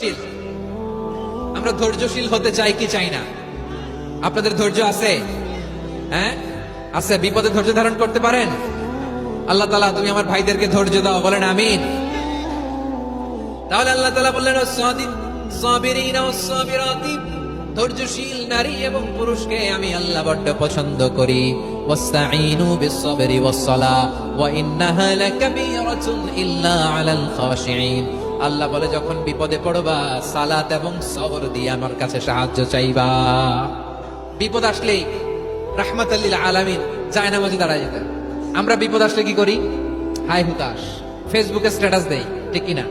ধৈর্যশীল আমরা ধৈর্যশীল হতে চাই কি চাই না? আপনাদের ধৈর্য আছে? হ্যাঁ? আছে, বিপদে ধৈর্য ধারণ করতে পারেন? আল্লাহ তালা তুমি আমার ভাইদেরকে ধৈর্য দাও, বলেন আমিন। তাহলে আল্লাহ তালা বললেন ধৈর্যশীল নারী এবং পুরুষকে আমি আল্লাহ বড্ড পছন্দ করি। বিস-সাবরি ওয়াস-সালাহ ওয়া ইন্নাহা লাকাবীরাতুন ইল্লা আলাল খাশিঈন আল্লাহ বলে, যখন বিপদে পড়বা, সালাত এবং সবর দিয়ে আমার কাছে সাহায্য চাইবা। বিপদ আসলেই রাহমাতাল্লিল আলামিন যায় নামাজে দাঁড়ায় যেতেন আমরা বিপদ আসলে কি করি? হাই হুতাশ। ফেসবুকে স্ট্যাটাস দেই, ঠিক কিনা?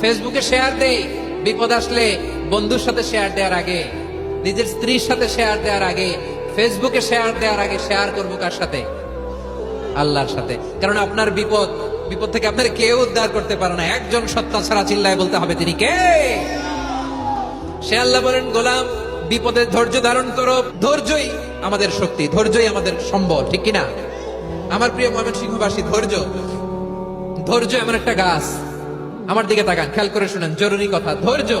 ফেসবুকে শেয়ার দেই। বিপদ আসলে বন্ধুর সাথে শেয়ার দেওয়ার আগে, নিজের স্ত্রীর সাথে শেয়ার দেওয়ার আগে ফেসবুকে শেয়ার দেওয়ার আগে শেয়ার করব কার সাথে? আল্লাহর সাথে। কারণ আপনার বিপদ বিপদ থেকে আপনার কেউ উদ্ধার করতে পারে না। একজন সত্তা ছাড়া চিল্লায় বলতে হবে তিনি কে? সে আল্লাহ বলেন, গোলাম, বিপদে ধৈর্য ধারণ করো। ধৈর্যই আমাদের শক্তি, ধৈর্যই আমাদের সম্বল। ঠিক কিনা? আমার প্রিয় ময়মন সিংহবাসী, ধৈর্য। ধৈর্য এমন একটা গাছ। আমার দিকে তাকান, খেয়াল করে শুনেন, জরুরি কথা। ধৈর্য।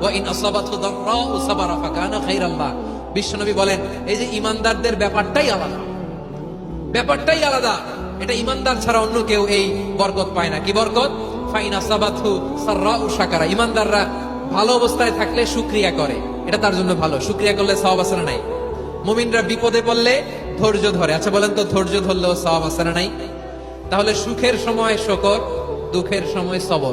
ওয়াইন বিশ্বনবী বলেন, এই যে ইমানদারদের ব্যাপারটাই আলাদা। ব্যাপারটাই আলাদা। এটা ইমানদার ছাড়া অন্য কেউ এই বরকত পায় না। কি বরকত? ইমানদাররা ভালো অবস্থায় থাকলে সুক্রিয়া করে। এটা তার জন্য ভালো। সুক্রিয়া করলে সব আসার নাই? মুমিনরা বিপদে পড়লে ধৈর্য ধরে। আচ্ছা বলেন তো, ধৈর্য ধরলেও সব আসার নাই? তাহলে সুখের সময় শকর, দুঃখের সময় সবর।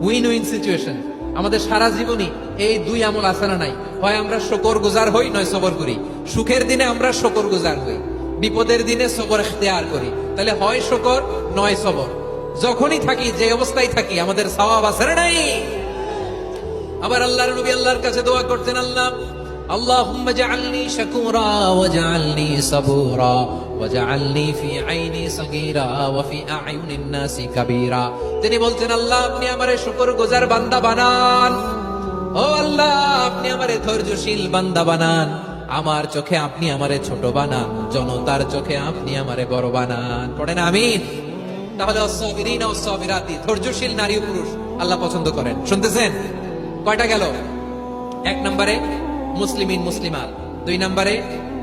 উইন উইন সিচুয়েশন আমাদের সারা জীবনই এই দুই আমল আসানা নাই। হয় আমরা শকর গুজার হই, নয় সবর করি। সুখের দিনে আমরা শকর গুজার হই। বিপদের দিনে সবর এখতেয়ার করি। তাহলে হয় শকর, নয় সবর। যখনই থাকি, যে অবস্থায় থাকি, আমাদের সওয়াব আসানা নাই? আবার আল্লাহর নবী আল্লাহর কাছে দোয়া করতেন, আল্লাহ, আল্লাহুম্মা জাআলনি শাকুরা ওয়া জাআলনি সাবুরা। ওয়াজআলনি ফি আইনি সাগীরা ওয়া ফি আ'ইউনিন নাসি কাবীরা তিনি বলছেন, আল্লাহ, আপনি আমারে শুকরগুজার বান্দা বানান। ও আল্লাহ, আপনি আমারে ধৈর্যশীল বান্দা বানান। আমার চোখে আপনি আমারে ছোট বানান। জনতার চোখে আপনি আমারে বড় বানান। পড়েন আমি তাহলে অসবিরিন ও সবিরাতি ধৈর্যশীল নারী পুরুষ, আল্লাহ পছন্দ করেন। শুনতেছেন? কয়টা গেল? এক নম্বরে মুসলিমিন, মুসলিমাত। দুই নম্বরে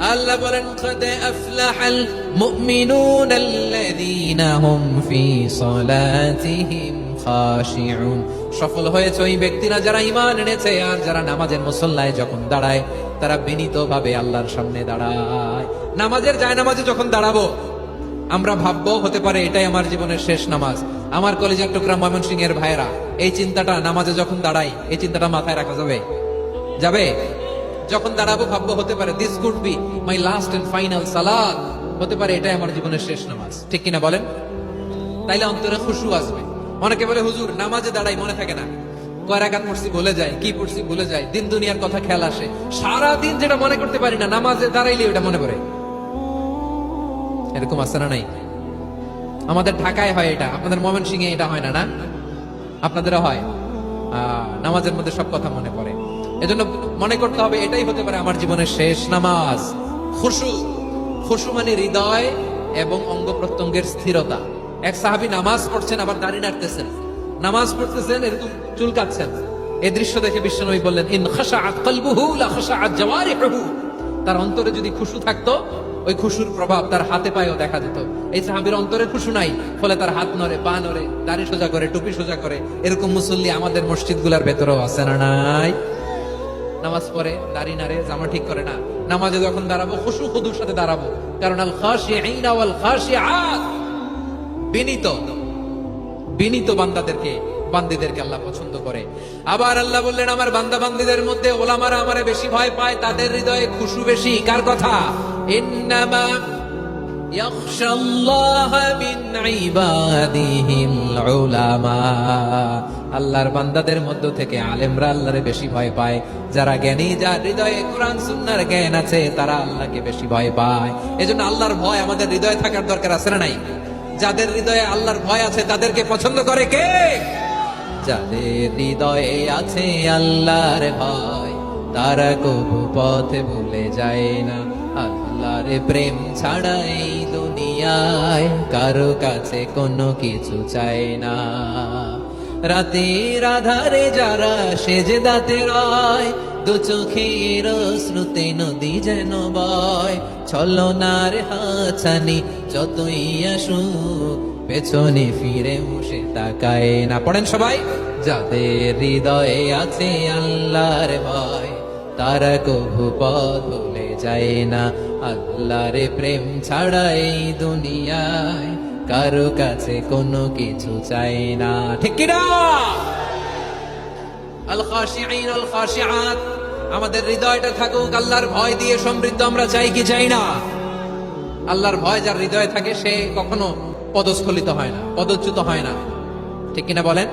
আল্লাহ বলেন কদ আফলাহাল মুমিনুন আল্লাযীনা হুম ফি সালাতিহিম সফল হয়েছে ওই ব্যক্তিরা যারা ঈমান এনেছে আর যারা নামাজের মুসল্লায় যখন দাঁড়ায়, তারা বিনীতভাবে আল্লাহর সামনে দাঁড়ায়। নামাজের জায়নামাজে যখন দাঁড়াবো, আমরা ভাববো, হতে পারে এটাই আমার জীবনের শেষ নামাজ। আমার কলেজের টুকরা এর ভাইরা এই চিন্তাটা নামাজে যখন দাঁড়াই এই চিন্তাটা মাথায় রাখা যাবে? যাবে? যখন দাঁড়াবো, ভাববো হতে পারে this could be my last and final salad হতে পারে এটাই আমার জীবনের শেষ নামাজ। ঠিক কিনা বলেন? তাইলে অন্তরে খুশু আসবে। অনেকে বলে, হুজুর, নামাজে দাঁড়াই মনে থাকে না। পড়ছি যায় কি পড়ছি যায় দিন দুনিয়ার কথা খেয়াল আসে। যেটা মনে করতে পারি না, নামাজে দাঁড়াইলে ওটা মনে পড়ে। এরকম আছে না নাই? আমাদের ঢাকায় হয় এটা, আপনাদের ময়মন এটা হয় না না? আপনাদেরও হয়? নামাজের মধ্যে সব কথা মনে পড়ে। এজন্য মনে করতে হবে, এটাই হতে পারে আমার জীবনের শেষ নামাজ। খুশু খুশু মানে হৃদয় এবং অঙ্গ প্রত্যঙ্গের স্থিরতা। এক সাহাবি নামাজ পড়ছেন, আবার দাঁড়িয়ে নাড়তেছেন। নামাজ পড়তেছেন, এরকম চুল কাটছেন। এই দৃশ্য দেখে বিশ্বনবী বললেন, ইন খাশাআত কলবুহু, লা খাশাআত জাওয়ারিহুহু। তার অন্তরে যদি খুশু থাকতো, ওই খুশুর প্রভাব তার হাতে পায়েও দেখা যেত। এই সাহাবির অন্তরে খুশু নাই, ফলে তার হাত নড়ে, পা নড়ে, দাড়ি সোজা করে, টুপি সোজা করে, এরকম মুসল্লি আমাদের মসজিদগুলার ভেতরেও আছে না নাই? নামাজ পড়ে দাড়ি নাড়ে জামা ঠিক করে না নামাজে যখন দাঁড়াবো খুশু খুদুর সাথে দাঁড়াবো কারণ আল খাশিঈনা ওয়াল খাশিআত বিনীত বিনীত বান্দাদেরকে বান্দিদেরকে আল্লাহ পছন্দ করে আবার আল্লাহ বললেন আমার বান্দা বান্দিদের মধ্যে ওলামারা আমারে বেশি ভয় পায় তাদের হৃদয়ে খুশু বেশি কার কথা ইন্নামা يخشى الله من عباده العلماء আল্লাহর বান্দাদের মধ্য থেকে আলেমরা আল্লাহরে বেশি ভয় পায়। যারা জ্ঞানী, যার হৃদয়ে কোরআন সুন্নাহর জ্ঞান আছে, তারা আল্লাহকে বেশি ভয় পায়। এজন্য আল্লাহর ভয় আমাদের হৃদয়ে থাকার দরকার আছে না নাই? যাদের হৃদয়ে আল্লাহর ভয় আছে, তাদেরকে পছন্দ করে কে? যাদের হৃদয়ে আছে আল্লাহর ভয়, তারা কবু পথে ভুলে যায় না। আল্লাহর প্রেম ছাড়া এই দুনিয়ায় কারও কাছে কোনো কিছু চায় না। রাতের আধারে যারা সেজে দাতে রয়, দু চোখের শ্রুতে নদী যেন বয়। ছলনার হাছানি যতই আসুক, পেছনে ফিরে মুসে তাকায় না। পড়েন সবাই, যাদের হৃদয়ে আছে আল্লাহর ভয়, তারা কভু পথ ভুলে যায় না। আল্লাহর প্রেম ছাড়া এই দুনিয়ায় কারও কাছে কোনো কিছু চাই না। ঠিক আল আল আমাদের হৃদয়টা থাকুক, আল্লাহর ভয় দিয়ে সমৃদ্ধ আমরা চাই কি চাই না? আল্লাহর ভয় যার হৃদয়ে থাকে, সে কখনো পদস্খলিত হয় না, পদচ্যুত হয় না। ঠিক কিনা বলেন?